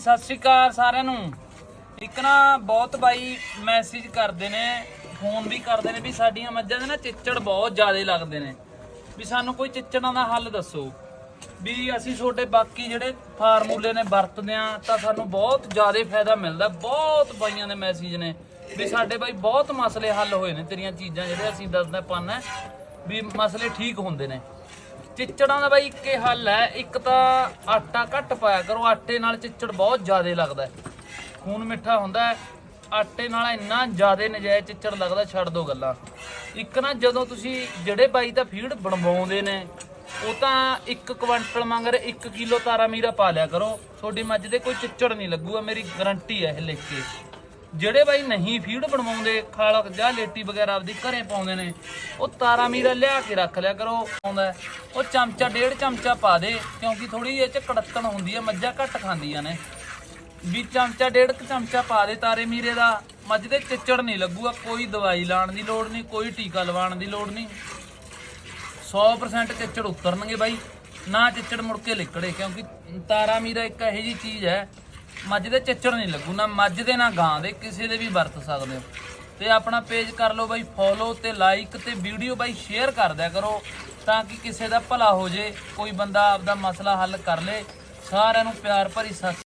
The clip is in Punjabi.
ਸਤਿ ਸ਼੍ਰੀ ਅਕਾਲ ਸਾਰਿਆਂ ਨੂੰ। ਇੱਕ ਨਾ ਬਹੁਤ ਬਾਈ ਮੈਸੇਜ ਕਰਦੇ ਨੇ ਫੋਨ ਵੀ ਕਰਦੇ ਨੇ ਵੀ ਸਾਡੀਆਂ ਮੱਝਾਂ ਦੇ ਨਾ ਚਿੱਚੜ ਬਹੁਤ ਜ਼ਿਆਦਾ ਲੱਗਦੇ ਨੇ। ਵੀ ਸਾਨੂੰ ਕੋਈ ਚਿੱਚੜਾਂ ਦਾ ਹੱਲ ਦੱਸੋ। ਵੀ ਅਸੀਂ ਤੁਹਾਡੇ ਬਾਕੀ ਜਿਹੜੇ ਫਾਰਮੂਲੇ ਨੇ ਵਰਤਦੇ ਆ ਤਾਂ ਸਾਨੂੰ ਬਹੁਤ ਜ਼ਿਆਦਾ ਫਾਇਦਾ ਮਿਲਦਾ। ਬਹੁਤ ਬਾਈਆਂ ਦੇ ਮੈਸੇਜ ਨੇ। ਵੀ ਸਾਡੇ ਬਾਈ ਬਹੁਤ ਮਸਲੇ ਹੱਲ ਹੋਏ ਨੇ ਤੇਰੀਆਂ ਚੀਜ਼ਾਂ ਜਿਹੜੇ ਅਸੀਂ ਦੱਸਦੇ ਪਾਣਾ ਵੀ ਮਸਲੇ ਠੀਕ ਹੁੰਦੇ ਨੇ। ਚਿੱਚੜਾਂ ਦਾ ਬਾਈ ਇੱਕੇ ਹੱਲ ਹੈ। ਇੱਕ ਤਾਂ ਆਟਾ ਘੱਟ ਪਾਇਆ ਕਰੋ, ਆਟੇ ਨਾਲ ਚਿੱਚੜ ਬਹੁਤ ਜ਼ਿਆਦਾ ਲੱਗਦਾ ਖੂਨ ਮਿੱਠਾ ਹੁੰਦਾ ਆਟੇ ਨਾਲ ਇੰਨਾ ਜ਼ਿਆਦਾ ਨਜਾਇਜ਼ ਚਿੱਚੜ ਲੱਗਦਾ, ਛੱਡ ਦੋ ਗੱਲਾਂ। ਇੱਕ ਨਾ ਜਦੋਂ ਤੁਸੀਂ ਜਿਹੜੇ ਬਾਈ ਦਾ ਫੀਡ ਬਣਵਾਉਂਦੇ ਨੇ, ਉਹ ਤਾਂ 1 ਕੁਇੰਟਲ ਮੰਗਰ 1 ਕਿਲੋ ਤਾਰਾ ਮੀਰਾ ਪਾ ਲਿਆ ਕਰੋ। ਤੁਹਾਡੀ ਮੱਝ ਦੇ ਕੋਈ ਚਿੱਚੜ ਨਹੀਂ ਲੱਗੂਗਾ, ਮੇਰੀ ਗਾਰੰਟੀ ਹੈ ਇਹ ਲਿਖ ਕੇ। ਜਿਹੜੇ ਬਾਈ ਨਹੀਂ ਫੀਡ ਬਣਵਾਉਂਦੇ ਖਾਲਕ ਜਾਂ ਲੇਟੀ ਵਗੈਰਾ ਆਪਦੀ ਘਰੇ ਪਾਉਂਦੇ ਨੇ, ਉਹ ਤਾਰਾ ਮੀਰਾ ਲਿਆ ਕੇ ਰੱਖ ਲਿਆ ਕਰੋ, ਆਉਂਦਾ ਉਹ ਚਮਚਾ, ਡੇਢ ਚਮਚਾ ਪਾ ਦੇ, ਕਿਉਂਕਿ ਥੋੜੀ ਜਿਹੀ ਚ ਕੜੱਤਣ ਹੁੰਦੀ ਹੈ, ਮੱਝਾਂ ਘੱਟ ਖਾਂਦੀਆਂ ਨੇ। ਵੀ ਚਮਚਾ, ਡੇਢ ਕੁ ਚਮਚਾ ਪਾ ਦੇ ਤਾਰੇ ਮੀਰੇ ਦਾ, ਮੱਝ ਦੇ ਚਿੱਚੜ ਨਹੀਂ ਲੱਗੂਗਾ, ਕੋਈ ਦਵਾਈ ਲਾਉਣ ਦੀ ਲੋੜ ਨਹੀਂ, ਕੋਈ ਟੀਕਾ ਲਵਾਉਣ ਦੀ ਲੋੜ ਨਹੀਂ। 100% ਚਿੱਚੜ ਉਤਰਨਗੇ ਬਾਈ, ਨਾ ਚਿੱਚੜ ਮੁੜ ਕੇ ਲਿਕੜੇ, ਕਿਉਂਕਿ ਤਾਰਾ ਮੀਰਾ ਇੱਕ ਇਹੋ ਜੀ ਚੀਜ਼ ਹੈ ਮੱਝ ਦੇ ਚੱਚੜ ਨਹੀਂ ਲੱਗੂ, ਨਾ ਮੱਝ ਦੇ, ਨਾ ਗਾਂ ਦੇ, ਕਿਸੇ ਦੇ ਵੀ ਵਰਤ ਸਕਦੇ ਹੋ। ਤੇ ਆਪਣਾ ਪੇਜ ਕਰ ਲਓ ਬਾਈ ਫੋਲੋ ਤੇ ਲਾਈਕ ਤੇ ਵੀਡੀਓ ਬਾਈ ਸ਼ੇਅਰ ਕਰ ਦਿਆ ਕਰੋ, ਤਾਂ ਕਿ ਕਿਸੇ ਦਾ ਭਲਾ ਹੋ ਜੇ, ਕੋਈ ਬੰਦਾ ਆਪਦਾ ਮਸਲਾ ਹੱਲ ਕਰ ਲੇ। ਸਾਰਿਆਂ ਨੂੰ ਪਿਆਰ ਭਰੀ ਸਤਿ